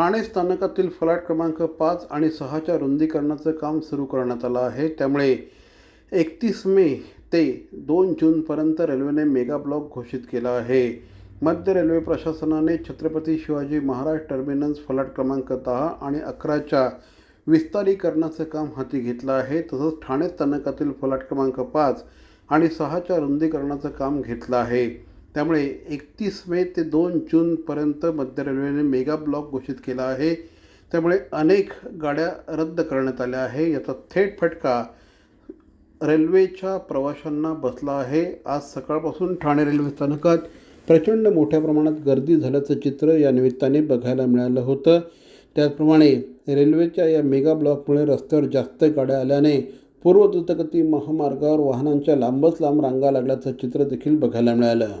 ठाणे स्थानकातील फलाट क्रमांक पाच आणि सहाच्या रुंदीकरणाचं काम सुरू करण्यात आलं आहे. त्यामुळे एकतीस मे ते दोन जूनपर्यंत रेल्वेने मेगा ब्लॉक घोषित केला आहे. मध्य रेल्वे प्रशासनाने छत्रपती शिवाजी महाराज टर्मिनस फलाट क्रमांक दहा आणि अकराच्या विस्तारीकरणाचं काम हाती घेतलं आहे. तसंच ठाणे स्थानकातील फलाट क्रमांक पाच आणि सहाच्या रुंदीकरणाचं काम घेतलं आहे. त्यामुळे एकतीस मे ते दोन जूनपर्यंत मध्य रेल्वेने मेगा ब्लॉक घोषित केला आहे. त्यामुळे अनेक गाड्या रद्द करण्यात आल्या आहे. याचा थेट फटका रेल्वेच्या प्रवाशांना बसला आहे. आज सकाळपासून ठाणे रेल्वे स्थानकात प्रचंड मोठ्या प्रमाणात गर्दी झाल्याचं चित्र या निमित्ताने बघायला मिळालं होतं. त्याचप्रमाणे रेल्वेच्या या मेगा ब्लॉकमुळे रस्त्यावर जास्त गाड्या आल्याने पूर्व द्रुतगती महामार्गावर वाहनांच्या लांबच लांब रांगा लागल्याचं चित्र देखील बघायला मिळालं.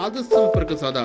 அது ಸಂಪರ್ಕ ಸಾಧ